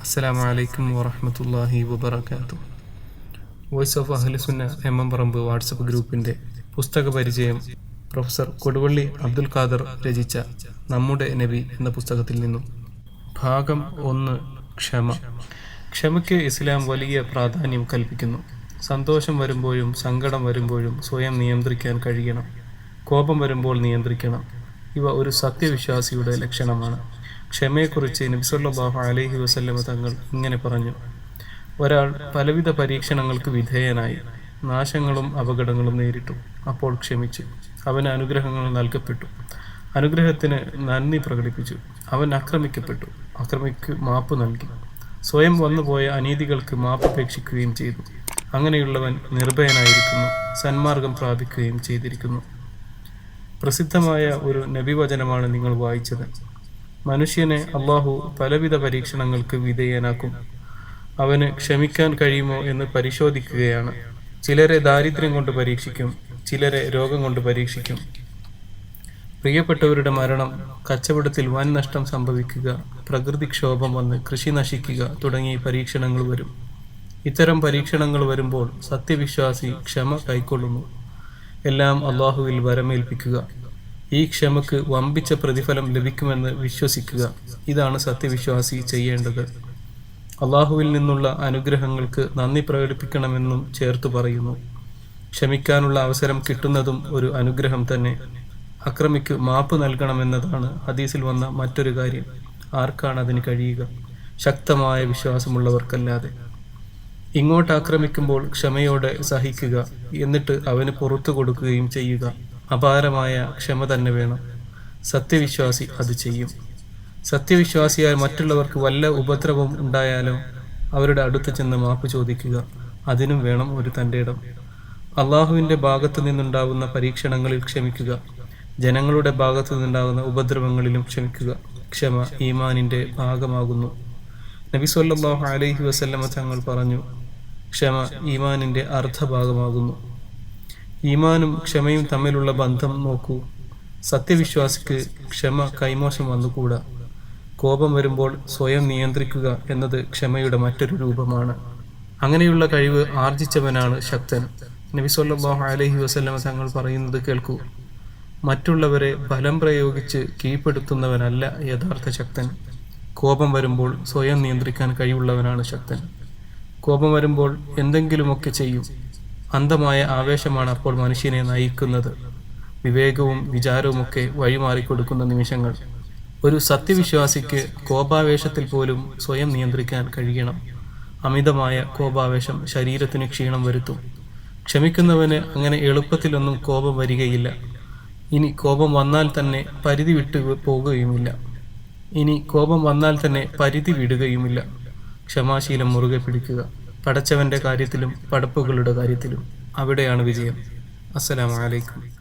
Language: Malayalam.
അസ്സലാമു അലൈക്കും വറഹമത്തല്ലാഹി വബർക്കാത്തു voice of Ahlussunna M M പറമ്പ് വാട്സപ്പ് ഗ്രൂപ്പിന്റെ പുസ്തക പരിചയം പ്രൊഫസർ കൊടുവള്ളി അബ്ദുൽ ഖാദർ രചിച്ച നമ്മുടെ നബി എന്ന പുസ്തകത്തിൽ നിന്നും. ഭാഗം ഒന്ന് ക്ഷമ. ക്ഷമയ്ക്ക് ഇസ്ലാം വലിയ പ്രാധാന്യം കൽപ്പിക്കുന്നു. സന്തോഷം വരുമ്പോഴും സങ്കടം വരുമ്പോഴും സ്വയം നിയന്ത്രിക്കാൻ കഴിയണം. കോപം വരുമ്പോൾ നിയന്ത്രിക്കണം. ഇവ ഒരു സത്യവിശ്വാസിയുടെ ലക്ഷണമാണ്. ക്ഷമയെക്കുറിച്ച് നബിസല്ലാഹു അലൈഹി വസല്ലമ തങ്ങൾ ഇങ്ങനെ പറഞ്ഞു. ഒരാൾ പലവിധ പരീക്ഷണങ്ങൾക്ക് വിധേയനായി നാശങ്ങളും അപകടങ്ങളും നേരിട്ടു. അപ്പോൾ ക്ഷമിച്ചു. അവന് അനുഗ്രഹങ്ങൾ നൽകപ്പെട്ടു. അനുഗ്രഹത്തിന് നന്ദി പ്രകടിപ്പിച്ചു. അവൻ ആക്രമിക്കപ്പെട്ടു. അക്രമിക്ക് മാപ്പ് നൽകി. സ്വയം വന്നുപോയ അനീതികൾക്ക് മാപ്പ് മാപ്പപേക്ഷിക്കുകയും ചെയ്തു. അങ്ങനെയുള്ളവൻ നിർഭയനായിരിക്കുന്നു. സന്മാർഗം പ്രാപിക്കുകയും ചെയ്തിരിക്കുന്നു. പ്രസിദ്ധമായ ഒരു നബിവചനമാണ് നിങ്ങൾ വായിച്ചത്. മനുഷ്യനെ അള്ളാഹു പലവിധ പരീക്ഷണങ്ങൾക്ക് വിധേയനാക്കും. അവന് ക്ഷമിക്കാൻ കഴിയുമോ എന്ന് പരിശോധിക്കുകയാണ്. ചിലരെ ദാരിദ്ര്യം കൊണ്ട് പരീക്ഷിക്കും ചിലരെ രോഗം കൊണ്ട് പരീക്ഷിക്കും. പ്രിയപ്പെട്ടവരുടെ മരണം കച്ചവടത്തിൽ വൻ നഷ്ടം സംഭവിക്കുക പ്രകൃതിക്ഷോഭം വന്ന് കൃഷി നശിക്കുക തുടങ്ങിയ പരീക്ഷണങ്ങൾ വരും. ഇത്തരം പരീക്ഷണങ്ങൾ വരുമ്പോൾ സത്യവിശ്വാസി ക്ഷമ കൈക്കൊള്ളുന്നു. എല്ലാം അള്ളാഹുവിൽ വരമേൽപ്പിക്കുക. ഈ ക്ഷമക്ക് വമ്പിച്ച പ്രതിഫലം ലഭിക്കുമെന്ന് വിശ്വസിക്കുക. ഇതാണ് സത്യവിശ്വാസി ചെയ്യേണ്ടത്. അള്ളാഹുവിൽ നിന്നുള്ള അനുഗ്രഹങ്ങൾക്ക് നന്ദി പ്രകടിപ്പിക്കണമെന്നും ചേർത്ത് പറയുന്നു. ക്ഷമിക്കാനുള്ള അവസരം കിട്ടുന്നതും ഒരു അനുഗ്രഹം തന്നെ. അക്രമിക്ക് മാപ്പ് നൽകണമെന്നതാണ് ഹദീസിൽ വന്ന മറ്റൊരു കാര്യം. ആർക്കാണ് അതിന് കഴിയുക? ശക്തമായ വിശ്വാസമുള്ളവർക്കല്ലാതെ. ഇങ്ങോട്ട് ആക്രമിക്കുമ്പോൾ ക്ഷമയോടെ സഹിക്കുക എന്നിട്ട് അവന് പുറത്തു കൊടുക്കുകയും ചെയ്യുക. അപാരമായ ക്ഷമ തന്നെ വേണം. സത്യവിശ്വാസി അത് ചെയ്യും. സത്യവിശ്വാസിയാൽ മറ്റുള്ളവർക്ക് വല്ല ഉപദ്രവം ഉണ്ടായാലോ അവരുടെ അടുത്ത് ചെന്ന് മാപ്പ് ചോദിക്കുക. അതിനും വേണം ഒരു തന്റെ ഇടം. അള്ളാഹുവിന്റെ ഭാഗത്തു നിന്നുണ്ടാവുന്ന പരീക്ഷണങ്ങളിൽ ക്ഷമിക്കുക. ജനങ്ങളുടെ ഭാഗത്തു നിന്നുണ്ടാകുന്ന ഉപദ്രവങ്ങളിലും ക്ഷമിക്കുക. ക്ഷമ ഈമാനിന്റെ ഭാഗമാകുന്നു. നബി സല്ലാഹു അലൈഹി വസല്ലമ തങ്ങൾ പറഞ്ഞു ക്ഷമ ഈമാനിന്റെ അർദ്ധഭാഗമാകുന്നു. ഈമാനും ക്ഷമയും തമ്മിലുള്ള ബന്ധം നോക്കൂ. സത്യവിശ്വാസിക്ക് ക്ഷമ കൈമോശം വന്നുകൂടാ. കോപം വരുമ്പോൾ സ്വയം നിയന്ത്രിക്കുക എന്നത് ക്ഷമയുടെ മറ്റൊരു രൂപമാണ്. അങ്ങനെയുള്ള കഴിവ് ആർജിച്ചവനാണ് ശക്തൻ. നബി സല്ലാഹു അലഹി വസ്ലമ തങ്ങൾ പറയുന്നത് കേൾക്കൂ. മറ്റുള്ളവരെ ബലം പ്രയോഗിച്ച് കീഴ്പ്പെടുത്തുന്നവനല്ല യഥാർത്ഥ ശക്തൻ. കോപം വരുമ്പോൾ സ്വയം നിയന്ത്രിക്കാൻ കഴിവുള്ളവനാണ് ശക്തൻ. കോപം വരുമ്പോൾ എന്തെങ്കിലുമൊക്കെ ചെയ്യും. അന്ധമായ ആവേശമാണ് അപ്പോൾ മനുഷ്യനെ നയിക്കുന്നത്. വിവേകവും വിചാരവുമൊക്കെ വഴിമാറിക്കൊടുക്കുന്ന നിമിഷങ്ങൾ. ഒരു സത്യവിശ്വാസിക്ക് കോപാവേശത്തിൽ പോലും സ്വയം നിയന്ത്രിക്കാൻ കഴിയണം. അമിതമായ കോപാവേശം ശരീരത്തിന് ക്ഷീണം വരുത്തും. ക്ഷമിക്കുന്നവന് അങ്ങനെ എളുപ്പത്തിലൊന്നും കോപം വരികയില്ല. ഇനി കോപം വന്നാൽ തന്നെ പരിധി വിട്ടു പോകുകയുമില്ല ഇനി കോപം വന്നാൽ തന്നെ പരിധി വിടുകയുമില്ല. ക്ഷമാശീലം മുറുകെ പിടിക്കുക. പടച്ചവന്റെ കാര്യത്തിലും പടപ്പുകളുടെ കാര്യത്തിലും അവിടെയാണ് വിജയം. അസ്സലാമലൈക്കും